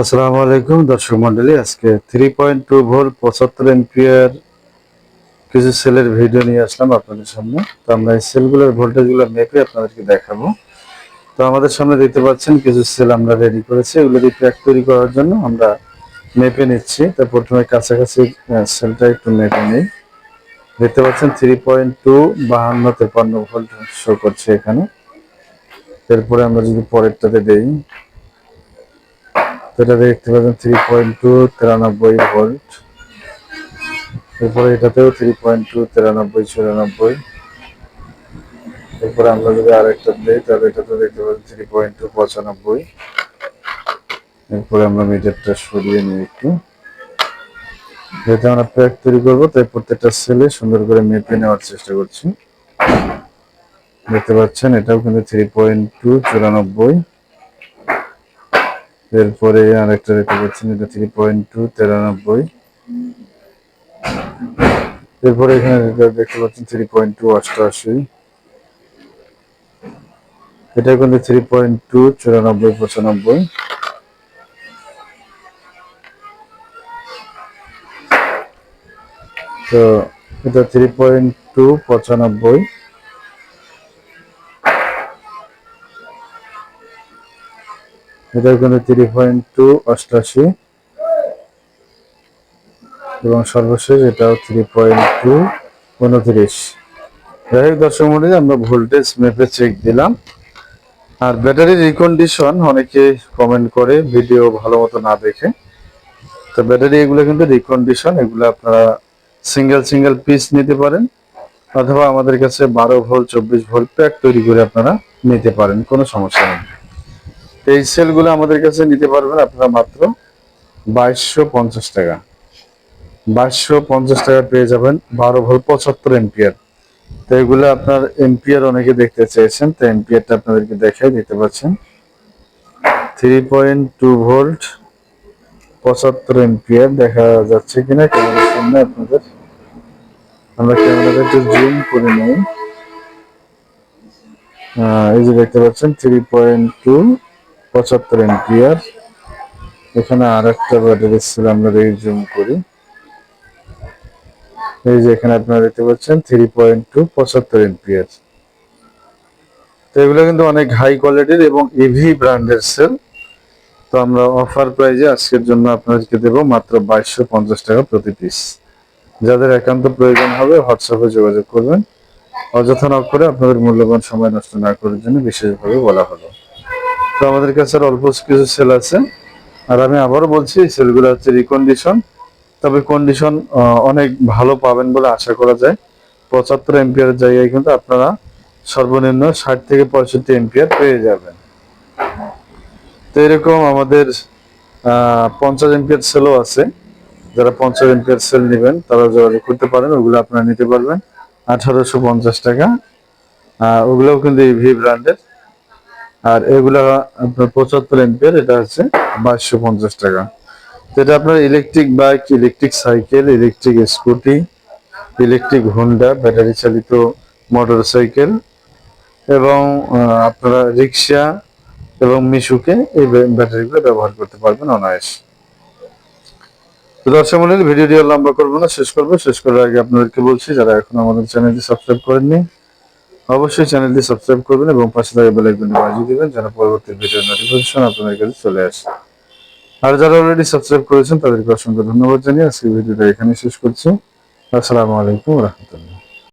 আসসালামু আলাইকুম, দর্শক মন্ডলী আজকে থ্রি পয়েন্ট টু ভোল্ট পঁচাত্তর এমপিয়ার কিছু সেলের ভিডিও নিয়ে আসলাম আপনাদের সামনে। তো আমরা এই সেলগুলোর ভোল্টেজগুলো মেপে আপনাদেরকে দেখাবো। তো আমাদের সামনে দেখতে পাচ্ছেন, কিছু সেল আমরা রেডি করেছি। এগুলো দিয়ে প্যাক তৈরি করার জন্য আমরা মেপে নিচ্ছি। তো প্রথমে কাছাকাছি সেলটা একটু মেপে নিই। দেখতে পাচ্ছেন থ্রি পয়েন্ট টু বাহান্ন তেপান্ন ভোল্ট শো করছে এখানে। এরপরে আমরা যদি পরেরটাতে দেই এটা দেখতে পাচ্ছেন থ্রি পয়েন্ট টু তিরানব্বই ভোল্ট এরপরে এটাতেও থ্রি পয়েন্ট টু তিরানব্বই চুরানব্বই এরপরে আমরা যদি আরেকটা দিই, তাহলে এটাতে দেখতে পাচ্ছেন থ্রি পয়েন্ট টু পঁচানব্বই. এরপরে আমরা মিটারটা সরিয়ে নিই একটু। যেহেতু আমরা প্যাক তৈরি করব, তাই প্রত্যেকটা সেলে সুন্দর করে মেপে নেওয়ার চেষ্টা করছি। দেখতে পাচ্ছেন, এটাও কিন্তু থ্রি পয়েন্ট টু চুরানব্বই। এরপরে আরেকটা দেখতে পাচ্ছেন, এটা থ্রি পয়েন্ট টু তিরানব্বই। এরপরে এখানে দেখতে পাচ্ছেন থ্রি পয়েন্ট টু অষ্টআশি। এটা কিন্তু থ্রি পয়েন্ট টু চুরানব্বই, পঁচানব্বই। তো এটা থ্রি পয়েন্ট টু পঁচানব্বই। এটা কিন্তু থ্রি পয়েন্ট টু অষ্টাশি। এবং সর্বশেষ এটাও থ্রি পয়েন্ট টু উনত্রিশ। যাই হোক দর্শক মন্ডলী, আমরা ভোল্টেজ মেপে চেক দিলাম। আর ব্যাটারির রিকন্ডিশন অনেকে কমেন্ট করে ভিডিও ভালো মতো না দেখে। তো ব্যাটারি এগুলো কিন্তু রিকন্ডিশন এগুলো আপনারা সিঙ্গেল সিঙ্গেল পিস নিতে পারেন। অথবা আমাদের কাছে বারো ভোল্ট, চব্বিশ ভোল্ট প্যাক তৈরি করে আপনারা নিতে পারেন, কোনো সমস্যা নেই। এই সেলগুলো আমাদের কাছে নিতে পারবেন আপনারা মাত্র বাইশশো পঞ্চাশ টাকা। বাইশশো পঞ্চাশ টাকা পেয়ে যাবেন বারো ভোল্ট পঁচাত্তর এম্পিয়ার তো এগুলো আপনার এম্পিয়ার অনেকে দেখতে চেয়েছেন, তো এম্পিয়ারটা আপনাদেরকে দেখাই দিতে পারছেন থ্রি পয়েন্ট টু ভোল্ট পঁচাত্তর এম্পিয়ার দেখা যাচ্ছে কিনা ক্যামেরার সামনে আপনাদের? আমরা ক্যামেরাটা একটু জুম করে নেই। এই যে দেখতে পাচ্ছেন থ্রি পয়েন্ট টু পঁচাত্তর এম্পিয়ার এখানে আর একটা ব্যাটারি ছিল আমরা এই জুম করি। এই যে এখানে আপনারা দেখতে পাচ্ছেন থ্রি পয়েন্ট টু পঁচাত্তর এম্পিয়ার তো এগুলো কিন্তু অনেক হাই কোয়ালিটির এবং ইভি ব্র্যান্ডের সেল তো আমরা অফার প্রাইজে আজকের জন্য আপনাদেরকে দেবো মাত্র বাইশশো পঞ্চাশ টাকা প্রতি পিস যাদের একান্ত প্রয়োজন হবে হোয়াটসঅ্যাপে যোগাযোগ করবেন। অযথা না করে আপনাদের মূল্যবান সময় নষ্ট না করার জন্য বিশেষভাবে বলা হলো। তো আমাদের কাছে আর অল্প কিছু সেল আছে। আর আমি আবারও বলছি সেলগুলো হচ্ছে রিকন্ডিশন তবে কন্ডিশন অনেক ভালো পাবেন বলে আশা করা যায়। পঁচাত্তর এম্পিয়ারের জায়গায় কিন্তু আপনারা সর্বনিম্ন ষাট থেকে পঁয়ষট্টি এম্পিয়ার পেয়ে যাবেন। তো এরকম আমাদের পঞ্চাশ এম্পিয়ার সেলও আছে। যারা পঞ্চাশ এম্পিয়ার সেল নেবেন, তারা যোগাযোগ করতে পারেন, ওগুলো আপনারা নিতে পারবেন। আঠারোশো পঞ্চাশ টাকা। ওগুলোও কিন্তু ইভি ব্র্যান্ডের আর এগুলা আপনার পঁচাত্তর এম্পিয়ার এটা হচ্ছে বাইশশো পঞ্চাশ টাকা। তো এটা আপনার electric bike electric cycle electric scooty electric Honda battery চালিত মোটর সাইকেল এবং আপনারা রিক্সা এবং মিশুকে এই ব্য- ব্যাটারিগুলো ব্যবহার করতে পারবেন অনায়াসে। তো দর্শক মন্ডলী, ভিডিওটি লম্বা করব না, শেষ করব। শেষ করার আগে আপনাদেরকে বলছি, যারা এখন আমাদের চ্যানেলটি সাবস্ক্রাইব করেননি অবশ্যই চ্যানেলটি সাবস্ক্রাইব করবেন এবং পাশে থাকা বেল আইকনটি বাজিয়ে দিবেন যেন পরবর্তী ভিডিওর নোটিফিকেশন আপনাদের কাছে চলে আসে। আর যারা অলরেডি সাবস্ক্রাইব করেছেন, তাদেরকে অসংখ্য ধন্যবাদ জানিয়ে আজকে ভিডিওটা এখানে শেষ করছি। আসসালামু আলাইকুম রহমতুল্লাহ।